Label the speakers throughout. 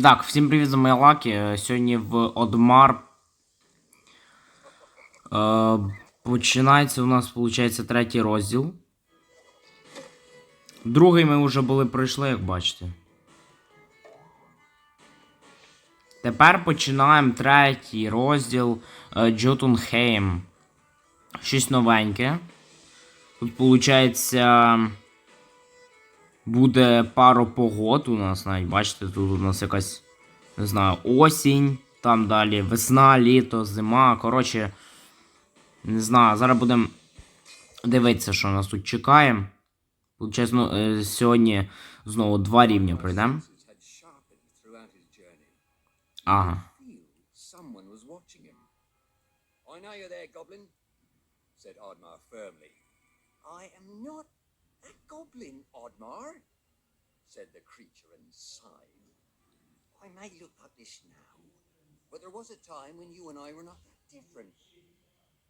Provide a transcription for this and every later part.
Speaker 1: І так, всім привіт з моєї лаки. Сьогодні в Одмар. Е, починається у нас, виходить, третій розділ. Другий ми вже були пройшли, як бачите. Тепер починаємо третій розділ е, Джотунхейм. Щось новеньке. Тут, виходить, буде пару погод у нас навіть. Бачите, тут у нас якась, не знаю, осінь, там далі весна, літо, зима. Коротше, не знаю, зараз будемо дивитися, що нас тут чекає. Ну, е, сьогодні знову два рівня пройдемо. Ага.
Speaker 2: I know you're there, Goblin, said Oddmar firmly. I am not Oddmar, said the creature and sighed. I may look like this now, but there was a time when you and I were not that different.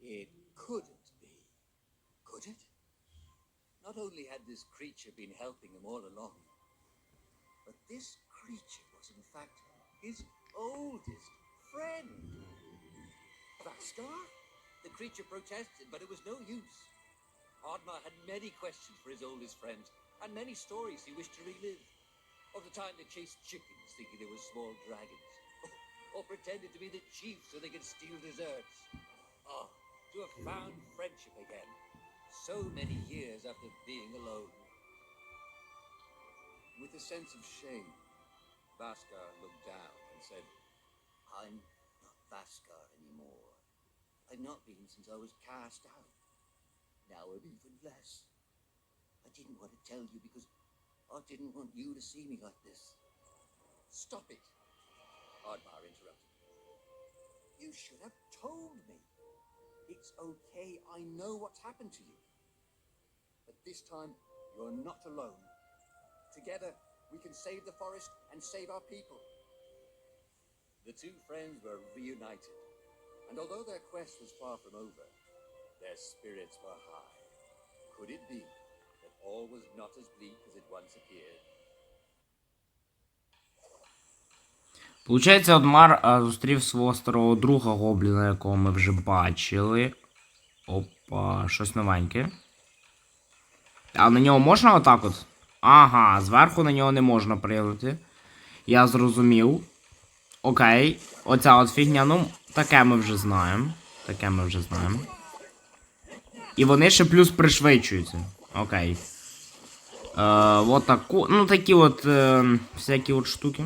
Speaker 2: It couldn't be, could it? Not only had this creature been helping him all along, but this creature was in fact his oldest friend. Vaskar? The creature protested, but it was no use. Ardmar had many questions for his oldest friends, and many stories he wished to relive. Of the time they chased chickens thinking they were small dragons, or pretended to be the chief so they could steal desserts. Oh, to have found friendship again, so many years after being alone. With a sense of shame, Vaskar looked down and said, I'm not Vaskar anymore. I've not been since I was cast out. Now even less. I didn't want to tell you because I didn't want you to see me like this. Stop it, Ardmar interrupted. You should have told me. It's okay, I know what's happened to you. But this time, you're not alone. Together, we can save the forest and save our people. The two friends were reunited, and although their quest was far from over, their spirits were high. Could it be that all was not as bleak as it once appeared?
Speaker 1: Получається, Одмар зустрів свого старого друга гобліна, якого ми вже бачили. Опа, щось новеньке. А на нього можна отак от? Ага, зверху на нього не можна прилити. Я зрозумів. Окей. Оця от фігня, ну, таке ми вже знаємо. Таке ми вже знаємо. І вони ще плюс пришвидшуються. Окей. Е, вот таку. Ну, такі от е, всякі от штуки.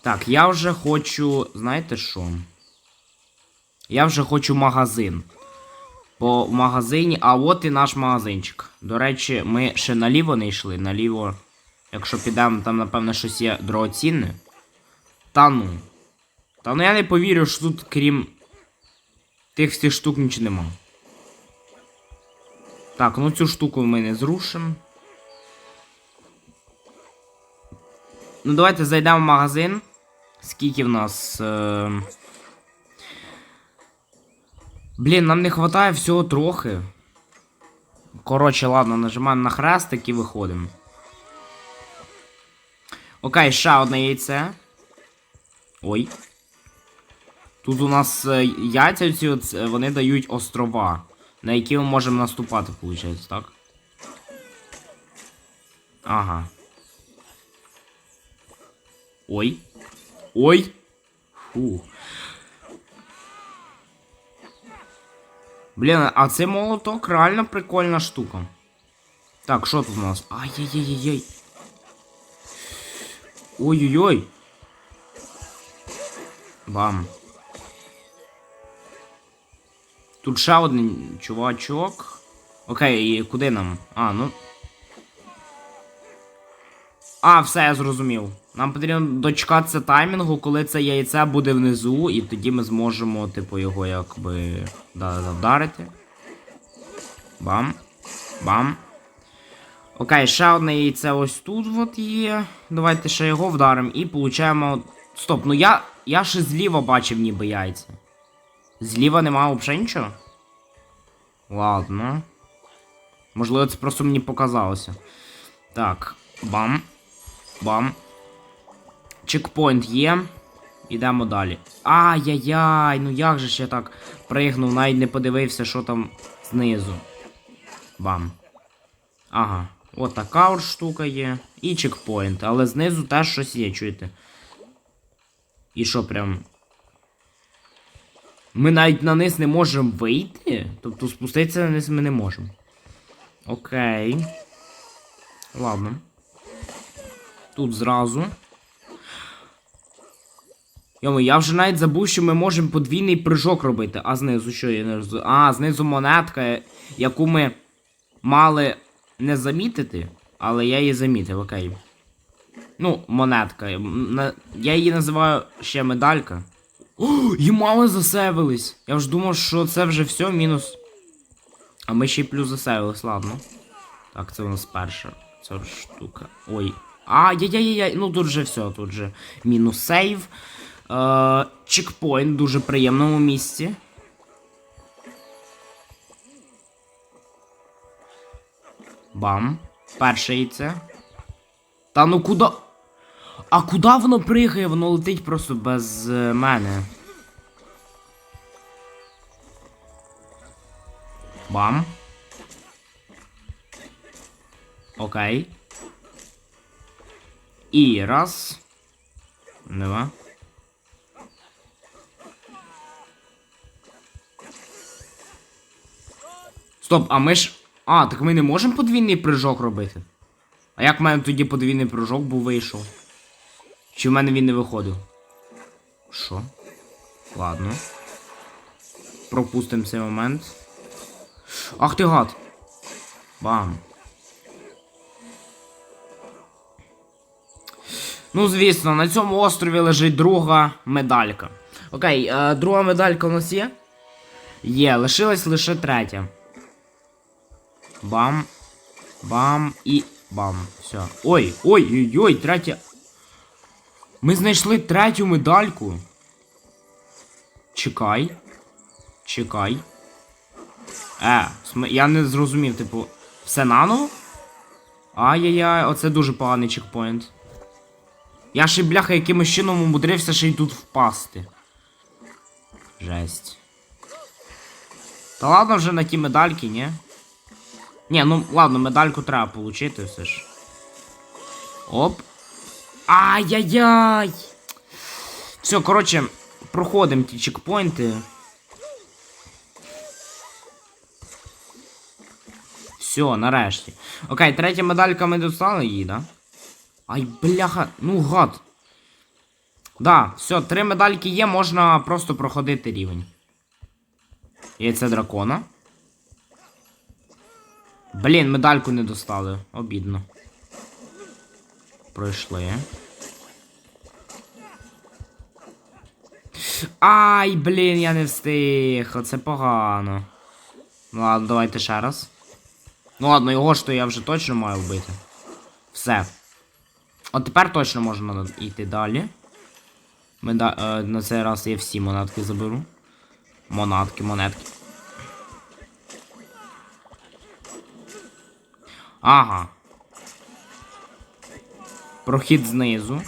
Speaker 1: Так, я вже хочу. Знаєте що? Я вже хочу магазин. По магазині. А от і наш магазинчик. До речі, ми ще наліво не йшли. Наліво. Якщо підемо, там, напевно, щось є дорогоцінне. Та ну. Та ну я не повірю, що тут, крім тих всіх штук, нічого нема. Так, ну цю штуку ми не зрушимо. Ну, давайте зайдемо в магазин. Скільки в нас. Е... Блін, нам не вистачає всього трохи. Коротше, ладно, нажимаємо на хрестик і виходимо. Окей, ще одне яйце. Ой. Тут у нас е, яйця ці е, вони дають острова, на які ми можемо наступати, виходить, так? Ага. Ой. Ой. Фу. Блін, а цей молоток реально прикольна штука. Так, що тут у нас? Ай-яй-яй-яй. Ой-ой-ой. Бам. Тут ще один чувачок. Окей, куди нам? А, ну. А, все, я зрозумів. Нам потрібно дочекатися таймінгу, коли це яйце буде внизу, і тоді ми зможемо, типу, його якби да, да, вдарити. Бам. Бам. Окей, ще одне яйце ось тут от є. Давайте ще його вдаримо і получаємо. Стоп, ну я. Я ще зліва бачив ніби яйця. Зліва немає взагалі нічого? Ладно. Можливо, це просто мені показалося. Так. Бам. Бам. чекпоінт є. Ідемо далі. Ай-яй-яй, ну як же ж я так пригнув, навіть не подивився, що там знизу. Бам. Ага. От така от штука є. І чекпоінт. Але знизу теж щось є, чуєте? І що прям. Ми навіть на низ не можемо вийти. Тобто спуститися на низ ми не можемо. Окей. Ладно. Тут зразу. Йому, я вже навіть забув, що ми можемо подвійний прыжок робити. А знизу що я не розумію? А, знизу монетка, яку ми мали не замітити, але я її замітив, окей. Ну, монетка. Я її називаю ще медалька. О, і мало засевились. Я вже думав, що це вже все, мінус. А ми ще й плюс засевились, ладно. Так, це у нас перша ця штука. Ой. А, яй-яй-яй, ну тут же все, тут же мінус сейв. Е, чекпоінт дуже приємному місці. Бам. Перше яйце. Та ну куди? А куди воно пригає? Воно летить просто без е, мене. Бам. Окей. І раз. Два. Стоп, а ми ж. А, так ми не можемо подвійний прыжок робити. А як в мене тоді подвійний прыжок був вийшов? Чи в мене він не виходив? Що? Ладно. Пропустимо цей момент. Ах ти гад. Бам. Ну, звісно, на цьому острові лежить друга медалька. Окей, е, друга медалька у нас є? Є, лишилась лише третя. Бам. Бам і бам. Все. Ой, ой, ой, ой, третя. Ми знайшли третю медальку. Чекай. Чекай. Е, я не зрозумів, типу, все наново? Ай-яй-яй, оце дуже поганий чекпоінт. Я ще бляха якимось чином умудрився ще й тут впасти. Жесть. Та ладно вже на ті медальки, ні? Ні, ну ладно, медальку треба получити все ж. Оп. Ай-яй-яй! Все, коротше, проходимо ті чекпоінти. Все, нарешті. Окей, третя медалька ми достали її, да? Ай, бляха, ну гад. Да, все, три медальки є, можна просто проходити рівень. Яйце дракона. Блін, медальку не достали. Обідно. Пройшли. Ай, блін, я не встиг. Оце погано. Ну ладно, давайте ще раз. Ну ладно, його ж то я вже точно маю вбити. Все. От тепер точно можна йти далі. Ми да, е, на цей раз я всі монетки заберу. Монатки, монетки. Ага. Прохід знизу.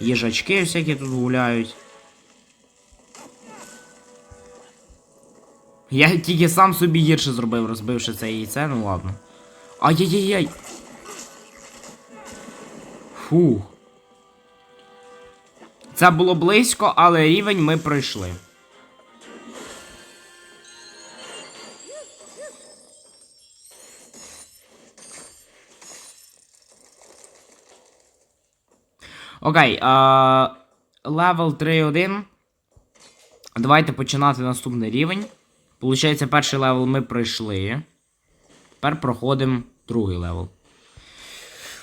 Speaker 1: Їжачки всякі тут гуляють. Я тільки сам собі гірше зробив, розбивши це яйце, ну ладно. Ай-яй-яй-яй. Фух. Це було близько, але рівень ми пройшли. Окей, левел 3.1. Давайте починати наступний рівень. Получається, перший левел ми пройшли. Тепер проходимо другий левел.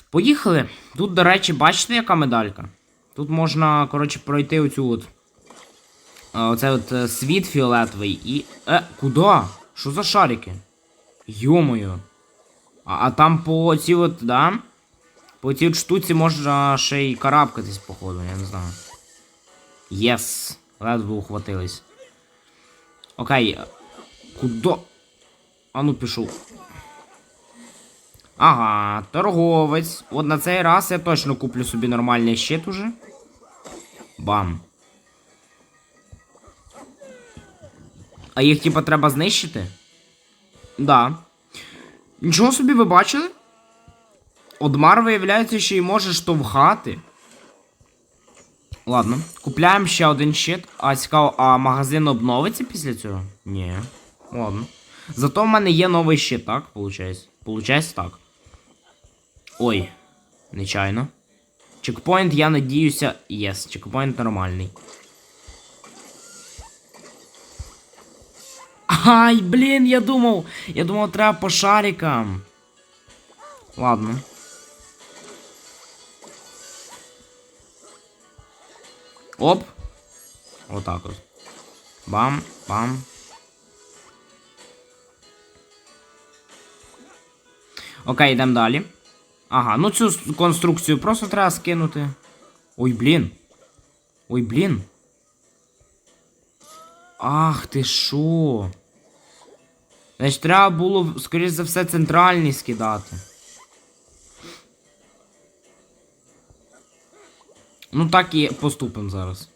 Speaker 1: Поїхали. Тут, до речі, бачите, яка медалька? Тут можна, коротше, пройти оцю от. а, Оцей от е, світ фіолетовий і. Е, куди? Що за шарики? Йомою. А, а там по цій от, да? По цій штуці можна ще й карабкатись, походу, я не знаю. Єс. Ледве ухватились. Окей. Куди? А ну пішов. Ага, торговець. От на цей раз я точно куплю собі нормальний щит уже. Бам. А їх, типа, треба знищити? Да. Нічого собі ви бачили? Одмар, виявляється, ще й може штовхати. Ладно, купляємо ще один щит. А цікаво, а магазин обновиться після цього? Ні. Ладно. Зато в мене є новий щит, так? Получається. Получається так. Ой, нечайно. Чекпоінт, я надіюся, єс, чекпоінт нормальний. Ай, блін, я думав. Я думав, треба по шарикам. Ладно. Оп. Отак от. Бам, бам. Окей, йдемо далі. Ага, ну цю конструкцію просто треба скинути. Ой, блін. Ой, блін. Ах ти шо? Значить, треба було, скоріш за все, центральний скидати. Ну так і поступимо зараз.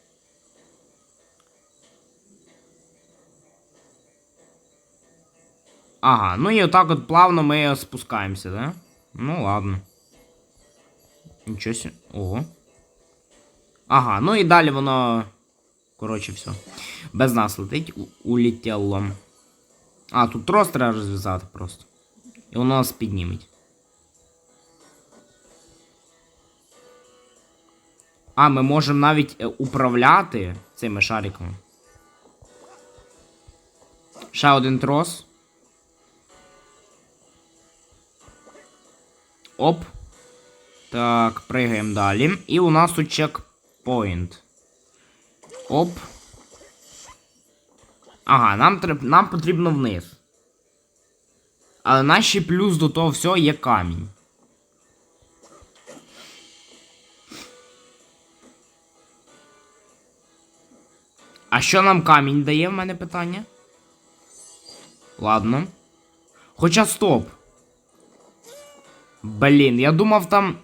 Speaker 1: Ага, ну і отак от плавно ми спускаємося, да? Ну ладно. Нічого сі. Ого. Ага, ну і далі воно. Коротше, все. Без нас летить, у- улетіло. А, тут трос треба розв'язати просто. І воно нас підніметь. А, ми можемо навіть е, управляти цими шариками. Ще один трос. Оп. Так, пригаємо далі. І у нас тут чекпоінт. Оп. Ага, нам, треб... нам потрібно вниз. Але наш ще плюс до того всього є камінь. А що нам камінь дає в мене питання? Ладно. Хоча стоп. Блін, я думав там.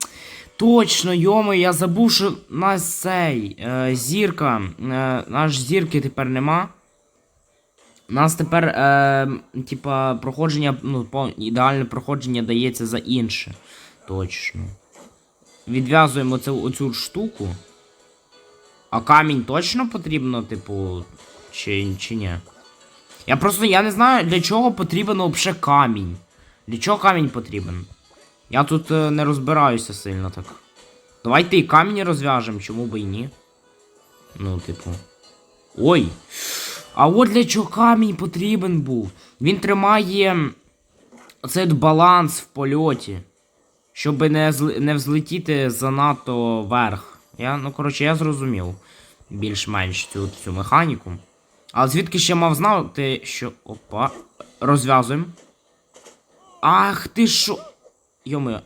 Speaker 1: Точно, йоми, я забув, що нас цей е, зірка. Е, наш зірки тепер нема. У нас тепер, е, типа, проходження, ну, ідеальне проходження дається за інше. Точно. Відв'язуємо цю, оцю штуку. А камінь точно потрібно, типу, чи, чи ні? Я просто я не знаю, для чого потрібен взагалі камінь. Для чого камінь потрібен? Я тут е, не розбираюся сильно так. Давайте і камінь розв'яжемо, чому би і ні. Ну, типу. Ой! А от для чого камінь потрібен був? Він тримає оцей от баланс в польоті. Щоб не, не взлетіти занадто вверх. Я, ну, коротше, я зрозумів більш-менш цю, цю механіку. А звідки ще мав знати, що. Опа. Розв'язуємо. Ах ти що. Йоми.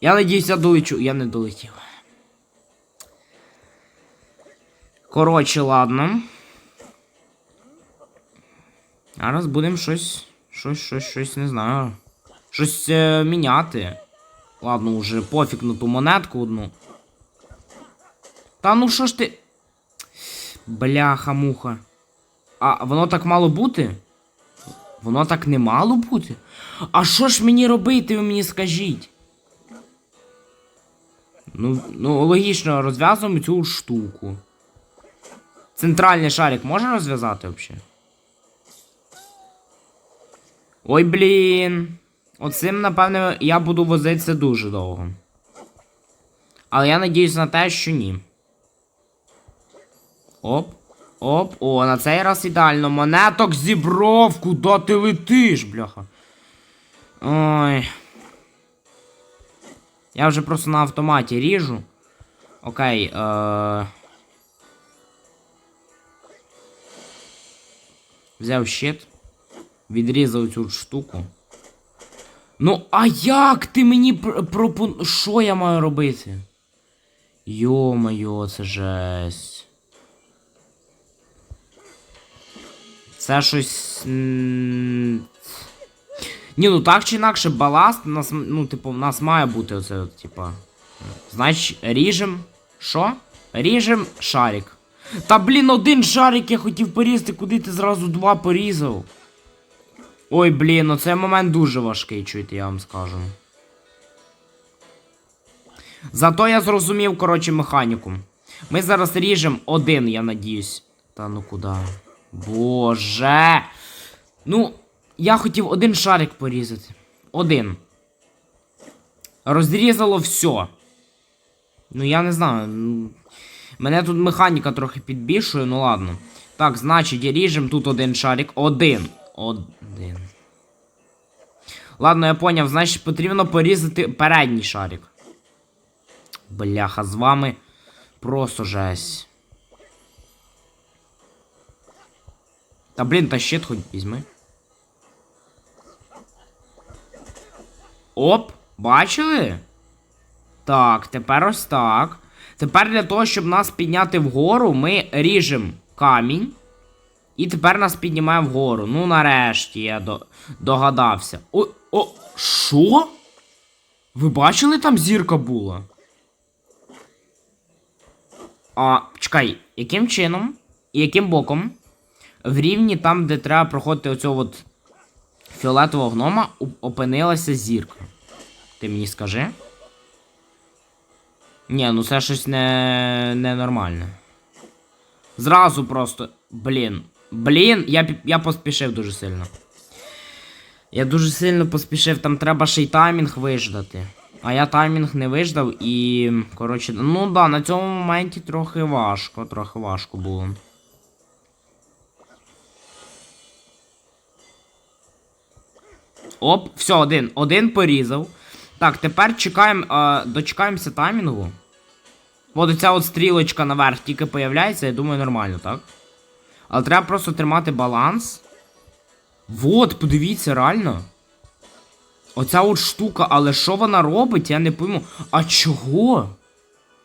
Speaker 1: Я надіюсь, я долечу. Я не долетів. Коротше, ладно. Зараз будемо щось. Щось, щось, щось, не знаю. Щось е, міняти. Ладно, уже пофіг на ту монетку одну. Та ну що ж ти. Бляха-муха. А воно так мало бути? Воно так не мало бути? А що ж мені робити, ви мені скажіть? Ну, ну логічно, розв'язуємо цю штуку. Центральний шарик можна розв'язати взагалі? Ой, блін. Оцим, напевне, я буду возитися дуже довго. Але я надіюсь на те, що ні. Оп. Оп. О, на цей раз ідеально. Монеток зібрав. Куди ти летиш, бляха? Ой. Я вже просто на автоматі ріжу. Окей, е... Взяв щит. Відрізав цю штуку. Ну, а як ти мені пропон... Що я маю робити? Йо-моє, це жесть. Це щось. Ні, ну так чи інакше, баласт, нас, ну, типу, в нас має бути оце, от, типа. Значить, ріжем. Що? Ріжем шарик. Та блін, один шарик я хотів порізати, куди ти зразу два порізав. Ой, блін, ну цей момент дуже важкий, чуєте, я вам скажу. Зато я зрозумів, коротше, механіку. Ми зараз ріжемо один, я надіюсь. Та ну куди? Боже. Ну, я хотів один шарик порізати. Один. Розрізало все. Ну, я не знаю. Мене тут механіка трохи підбільшує, ну ладно. Так, значить, ріжем тут один шарик. Один. Один. Ладно, я поняв, значить потрібно порізати передній шарик. Бляха, з вами просто жесть. Та блін, та щит хоч візьми. Оп, бачили? Так, тепер ось так. Тепер для того, щоб нас підняти вгору, ми ріжемо камінь. І тепер нас піднімає вгору. Ну, нарешті я до... догадався. О, о, що? Ви бачили, там зірка була? А, чекай, яким чином і яким боком в рівні там, де треба проходити оцього от фіолетового гнома, опинилася зірка? Ти мені скажи? Ні, ну це щось не, ненормальне. Зразу просто. Блін. Блін, я, я поспішив дуже сильно. Я дуже сильно поспішив, там треба ще й таймінг виждати. А я таймінг не виждав і. Коротше, ну да, на цьому моменті трохи важко, трохи важко було. Оп, все, один. Один порізав. Так, тепер чекаємо, е, дочекаємося таймінгу. От оця от стрілочка наверх тільки появляється, я думаю, нормально, так? Але треба просто тримати баланс. Вот, подивіться, реально. Оця от штука, але що вона робить, я не пойму. А чого?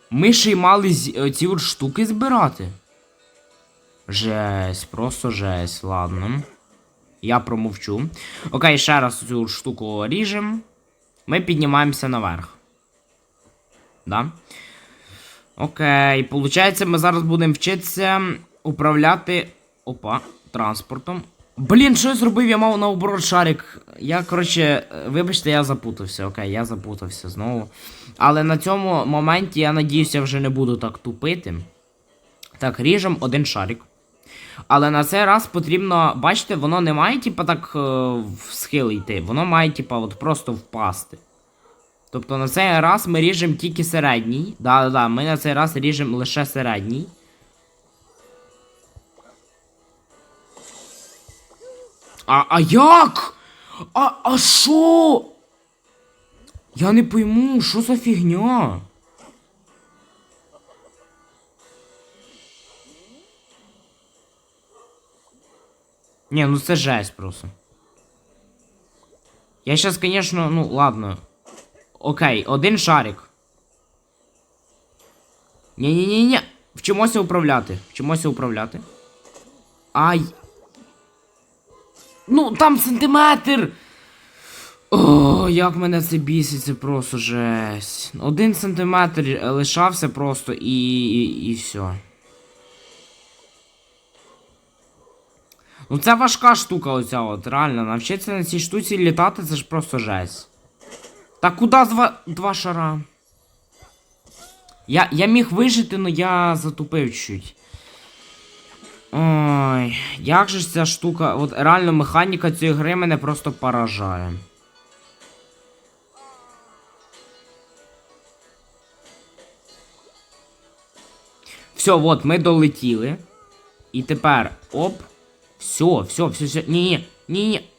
Speaker 1: Ми ще й мали ці от штуки збирати. Жесть, просто жесть, ладно. Я промовчу. Окей, ще раз цю штуку ріжем. Ми піднімаємося наверх. Да? Окей, получається, ми зараз будемо вчитися управляти. Опа, транспортом. Блін, що я зробив? Я мав наоборот шарик. Я, коротше, е, вибачте, я запутався. Окей, я запутався знову. Але на цьому моменті, я надіюся, вже не буду так тупити. Так, ріжем один шарик. Але на цей раз потрібно, бачите, воно не має, типа, так е, в схил йти. Воно має, типа, от просто впасти. Тобто на цей раз ми ріжемо тільки середній. Да-да-да, ми на цей раз ріжемо лише середній. А, а як? А, а що? Я не пойму, що за фігня? Ні, ну це жесть просто. Я сейчас, конечно, ну ладно. Окей, один шарик. Ні-ні-ні-ні. Вчимося управляти. Вчимося управляти. Ай. Ну, там сантиметр. О, як мене це бісить, це просто жесть. Один сантиметр лишався просто і. і, і все. Ну це важка штука оця от, реально. Навчитися на цій штуці літати, це ж просто жесть. Та куди два, два шара? Я, я міг вижити, но я затупив чуть. Ой, як же ж ця штука. От реально механіка цієї гри мене просто поражає. Все, от, ми долетіли. І тепер. Оп. Все, все, все, все. Ні, ні, ні.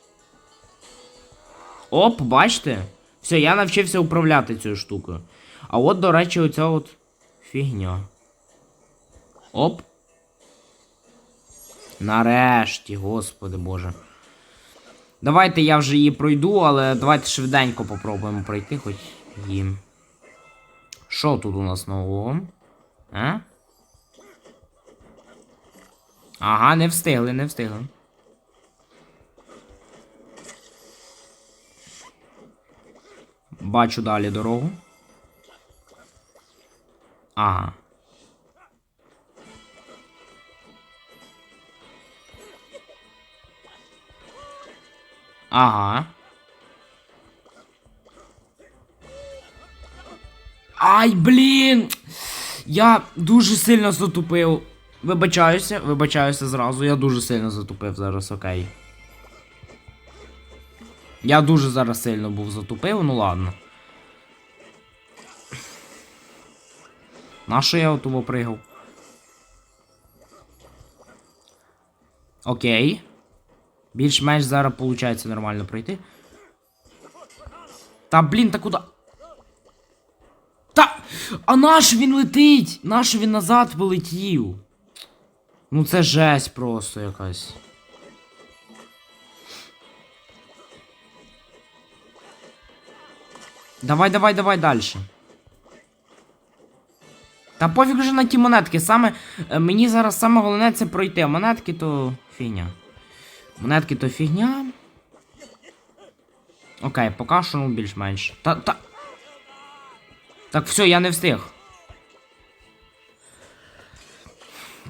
Speaker 1: Оп, бачите? Все, я навчився управляти цією штукою. А от, до речі, оця от фігня. Оп. Нарешті, господи боже. Давайте я вже її пройду, але давайте швиденько попробуємо пройти хоч їм. Що тут у нас нового? А? Ага, не встигли, не встигли. Бачу далі дорогу. Ага. Ага. Ай, блін! Я дуже сильно затупив. Вибачаюся, вибачаюся зразу. Я дуже сильно затупив зараз, окей. Я дуже зараз сильно був затупив, ну ладно. На що я отого пригав? Окей. Більш-менш зараз виходить нормально пройти. Та блін, та куди? Та! А наш він летить! Наш він назад полетів. Ну це жесть просто якась. Давай, давай, давай далі. Та пофіг вже на ті монетки. Саме е, мені зараз саме головне це пройти. Монетки то фігня. Монетки то фігня. Окей, поки що ну більш-менш. Та, та. Так, все, я не встиг.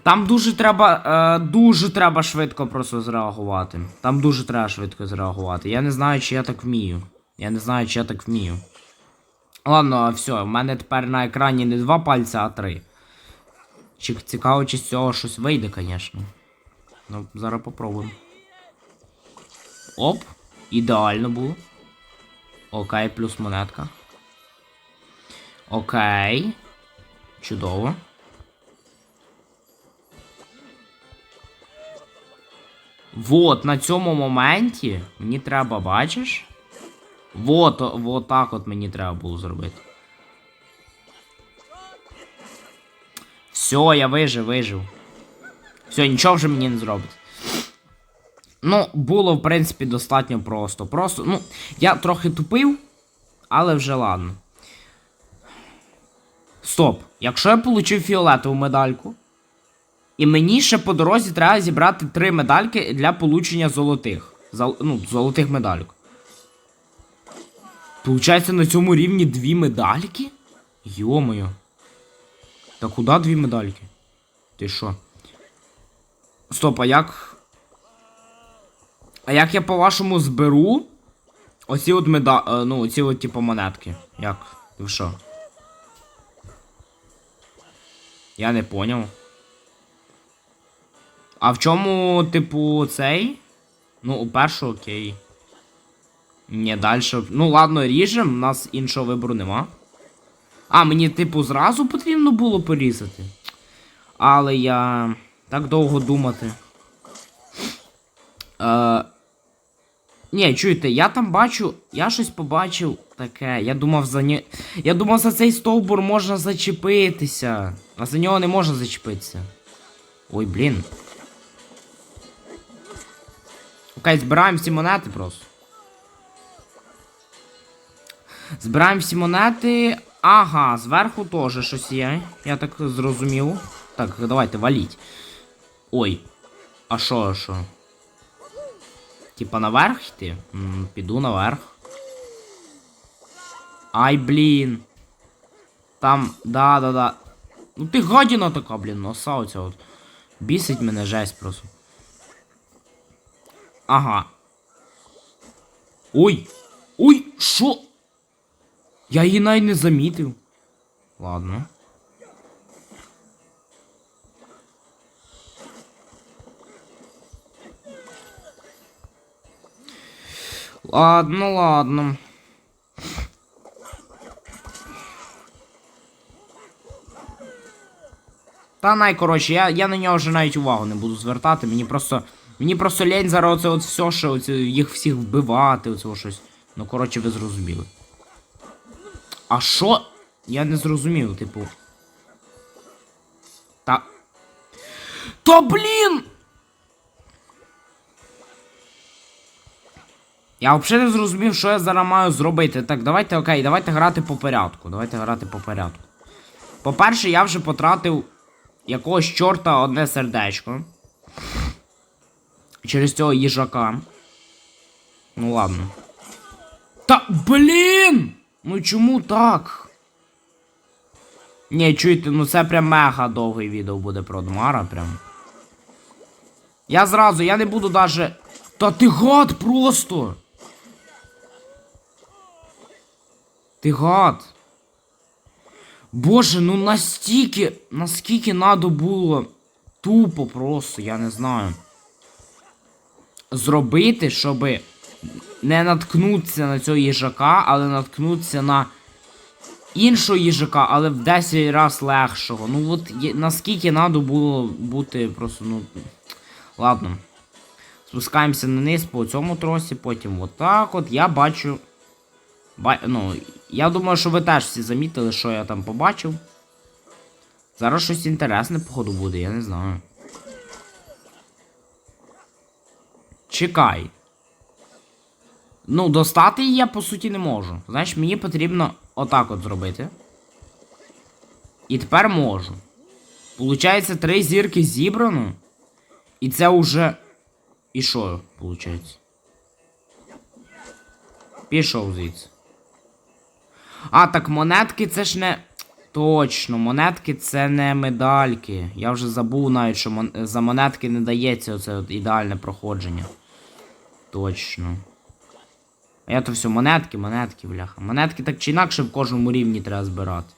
Speaker 1: Там дуже треба. Е, дуже треба швидко просто зреагувати. Там дуже треба швидко зреагувати. Я не знаю, чи я так вмію. Я не знаю, чи я так вмію. Ладно, все, в мене тепер на екрані не два пальця, а три. Чи цікаво, чи з цього щось вийде, звісно. Ну, зараз попробуємо. Оп, ідеально було. Окей, плюс монетка. Окей. Чудово. Вот, на цьому моменті мені треба, бачиш? Вот, вот так от мені треба було зробити. Все, я вижив, вижив. Все, нічого вже мені не зробить. Ну, було, в принципі, достатньо просто. Просто, ну, я трохи тупив, але вже ладно. Стоп. Якщо я получив фіолетову медальку, і мені ще по дорозі треба зібрати три медальки для получення золотих. Зол... Ну, золотих медальок. Получається на цьому рівні дві медальки? Йо-моє. Та куди дві медальки? Ти що? Стоп, а як. А як я по-вашому зберу? Оці от меда... е, Ну, оці от типу монетки. Як? Ви що? Я не поняв. А в чому, типу, цей? Ну, у першого окей. Ні, далі. Ну, ладно, ріжем, у нас іншого вибору нема. А, мені, типу, зразу потрібно було порізати. Але я. Так довго думати. Е... Ні, чуєте, я там бачу. Я щось побачив таке. Я думав за ні... Я думав, за цей стовбур можна зачепитися. А за нього не можна зачепитися. Ой, блін. Окей, збираємо всі монети просто. Збираємо всі монети. Ага, зверху теж щось є. Я так зрозумів. Так, давайте валіть. Ой. А що, а що? Типа наверх йти? М, піду наверх. Ай, блін. Там, да-да-да. Ну ти гадіна така, блін, носа оця от. Бісить мене жесть просто. Ага. Ой! Ой, що? Я її навіть не замітив. Ладно. Ладно, ладно. Та найкоротше, я, я на нього вже навіть увагу не буду звертати. Мені просто. Мені просто лень зараз оце от все, що оце, їх всіх вбивати, оце щось. Ну, коротше, ви зрозуміли. А що? Я не зрозумів, типу. Та. Та блін! Я взагалі не зрозумів, що я зараз маю зробити. Так, давайте окей, давайте грати по порядку. Давайте грати по порядку. По-перше, я вже потратив якогось чорта одне сердечко. Через цього їжака. Ну ладно. Та блін! Ну чому так? Ні, чуйте, ну це прям мега довгий відео буде про Дмара прям. Я зразу, я не буду даже... Та ти гад просто! Ти гад! Боже, ну настільки, наскільки надо було тупо просто, я не знаю. Зробити, щоб не наткнутися на цього їжака, але наткнутися на іншого їжака, але в 10 раз легшого. Ну от наскільки надо було бути просто, ну. Ладно. Спускаємося вниз по цьому тросі, потім отак от. Я бачу. Ба... Ну, я думаю, що ви теж всі замітили, що я там побачив. Зараз щось інтересне, походу, буде, я не знаю. Чекай. Ну, достати її я по суті не можу. Значить, мені потрібно отак от зробити. І тепер можу. Получається, три зірки зібрано. І це уже. І що, виходить? Пішов звідси. А, так монетки це ж не. Точно, монетки це не медальки. Я вже забув навіть, що мон... за монетки не дається оце от ідеальне проходження. Точно. А я то все, монетки, монетки, бляха. Монетки так чи інакше в кожному рівні треба збирати.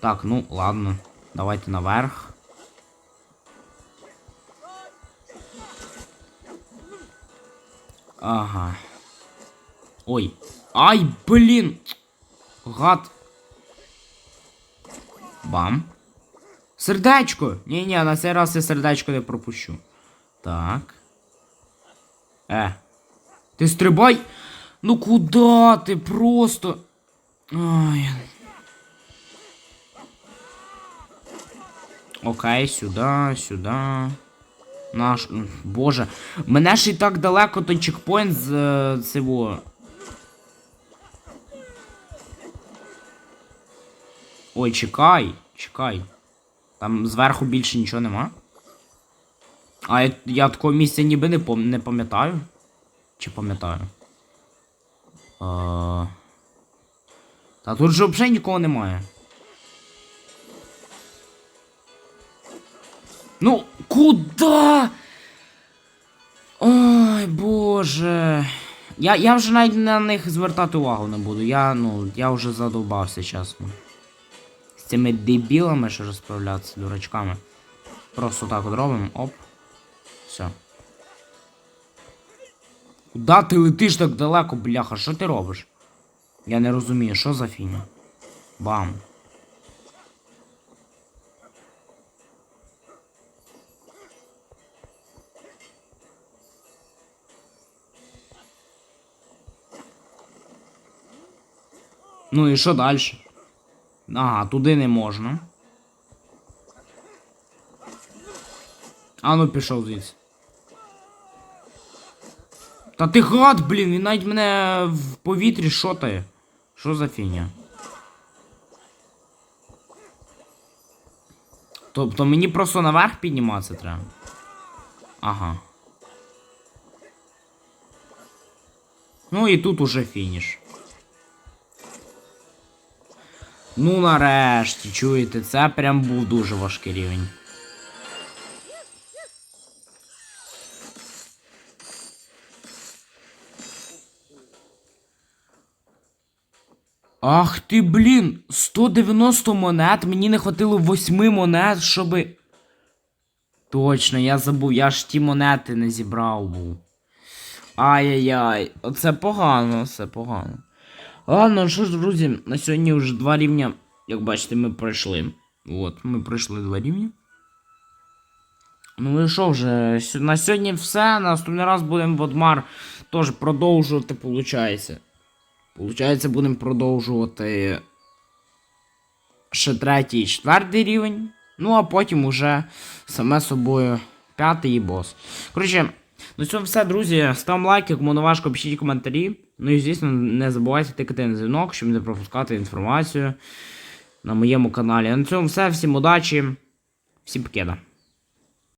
Speaker 1: Так, ну, ладно. Давайте наверх. Ага. Ой. Ай, блін! Гад. Бам. Сердечко! Ні-ні, на цей раз я сердечко не пропущу. Так. Е. Ти стрибай! Ну куда ти просто. Ай. Окей, сюди, сюди. Наш. Боже. Мене ж і так далеко той чекпоінт з е, цього. Ой, чекай, чекай. Там зверху більше нічого нема. А я, я такого місця ніби не, пам- не пам'ятаю. Чи пам'ятаю? А... Та тут же взагалі нікого немає. Ну, куда? Ой, боже. Я, я вже навіть на них звертати увагу не буду. Я, ну, я вже задовбався, чесно. Цими дебілами ще розправлятися, дурачками. Просто так от робимо. Оп. Все. Куда ти летиш так далеко, бляха? Що ти робиш? Я не розумію, що за фігня? Бам. Ну і що далі? Ага, туди не можна. А ну пішов звідси. Та ти гад, блін, він навіть мене в повітрі шотає. Що за фігня? Тобто мені просто наверх підніматися треба. Ага. Ну і тут уже фініш. Ну нарешті, чуєте, це прям був дуже важкий рівень. Ах ти, блін, 190 монет, мені не хватило 8 монет, щоби. Точно, я забув, я ж ті монети не зібрав був. Ай-яй-яй, оце погано, це погано. Ладно, ну що ж, друзі, на сьогодні вже два рівня, як бачите, ми пройшли. От, ми пройшли два рівня. Ну і що вже, на сьогодні все. Наступний раз будемо Водмар теж продовжувати, получається. Получається, будемо продовжувати ще третій і четвертий рівень. Ну, а потім уже саме собою п'ятий і бос. Коротше, на цьому все, друзі. Ставимо лайки, кому не важко, пишіть коментарі. Ну і звісно, не забувайте тикати на дзвінок, щоб не пропускати інформацію на моєму каналі. На цьому все. Всім удачі, всім покеда.